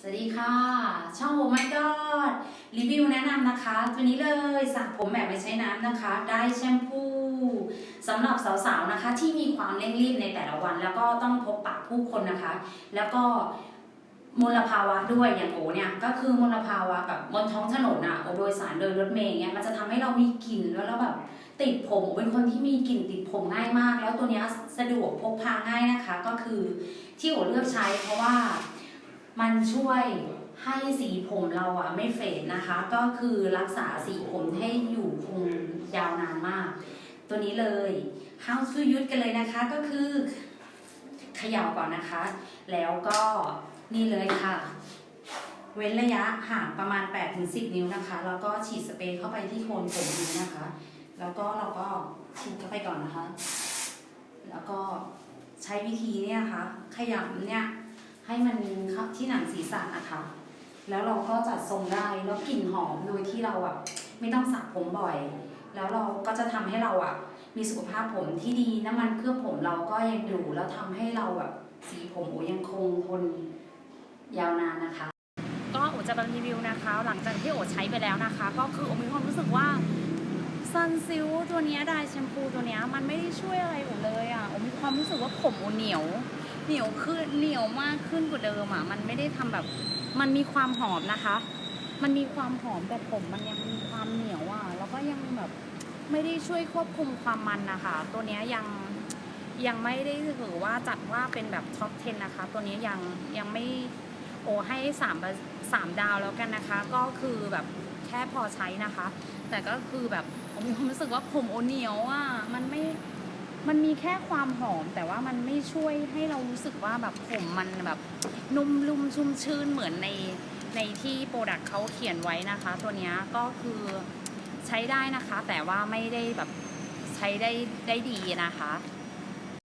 สวัสดีค่ะ ช่องโ oh my god รีวิวแนะนำนะคะตัวนี้เลยสระผมแบบไม่ใช้น้ำนะคะ ได้แชมพูสำหรับสาวๆนะคะ ที่มีความเร่งรีบในแต่ละวัน แล้วก็ต้องพบปะผู้คนนะคะ แล้วก็มลภาวะด้วยอย่างโอเนี่ยก็คือมลภาวะแบบบนท้องถนนอะโอโดยสารโดยรถเมย์เนี่ยมันจะทำให้เรามีกลิ่นแล้วเราแบบติดผมเป็นคนที่มีกลิ่นติดผมง่ายมาก แล้วตัวเนี้ยสะดวกพกพาง่ายนะคะ ก็คือที่โอเลือกใช้เพราะว่า มันช่วยให้สีผมเราอะไม่เฟดนะคะ ก็คือรักษาสีผมให้อยู่คงยาวนานมาก ตัวนี้เลย How to use กันเลยนะคะก็คือเขย่าก่อนนะคะ แล้วก็นี่เลยค่ะ เว้นระยะห่างประมาณ 8-10 นิ้วนะคะ แล้วก็ฉีดสเปรย์เข้าไปที่โคนผมนี้นะคะ แล้วก็เราก็ฉีดเข้าไปก่อนนะคะ แล้วก็ใช้วิธีเนี่ยค่ะ ขยำเนี่ย ให้มันที่หนังศีรษะนะคะ แล้วเราก็จัดทรงได้แล้วกลิ่นหอมโดยที่เราอะไม่ต้องสระผมบ่อย แล้วเราก็จะทำให้เราอะมีสุขภาพผมที่ดีน้ำมันเคลือบผมเราก็ยังอยู่แล้วทำให้เราแบบสีผมโอยังคงทนยาวนานนะคะ ก็โอจะมารีวิวนะคะ หลังจากที่โอใช้ไปแล้วนะคะ ก็คือโอมีความรู้สึกว่าซันซิลตัวนี้ไดแชมพูตัวนี้มันไม่ได้ช่วยอะไรโอเลยอะโอมีความรู้สึกว่าผมโอเหนียว เหนียวขึ้นเหนียวมากขึ้นกว่าเดิมอะมันไม่ได้ทำแบบ มันมีความหอมนะคะ มันมีความหอมแต่ผมมันยังมีความเหนียวอะแล้วก็ยังแบบไม่ได้ช่วยควบคุมความมันนะคะ ตัวเนี้ยยังยังไม่ได้ถือว่าจัดว่าเป็นแบบท็อป 10 นะคะ ตัวนี้ยยังยังไม่โอให้สามสามดาวแล้วกันนะคะ ก็คือแบบแค่พอใช้นะคะ แต่ก็คือแบบผมมีความรู้สึกว่าผมโอเหนียวอะมันไม่ มันมีแค่ความหอมแต่ว่ามันไม่ช่วยให้เรารู้สึกว่าแบบผมมันแบบนุ่มลุ่มชุ่มชื่นเหมือนในในที่โปรดักต์เขาเขียนไว้นะคะ ตัวเนี้ยก็คือใช้ได้นะคะ แต่ว่าไม่ได้แบบใช้ได้ได้ดีนะคะ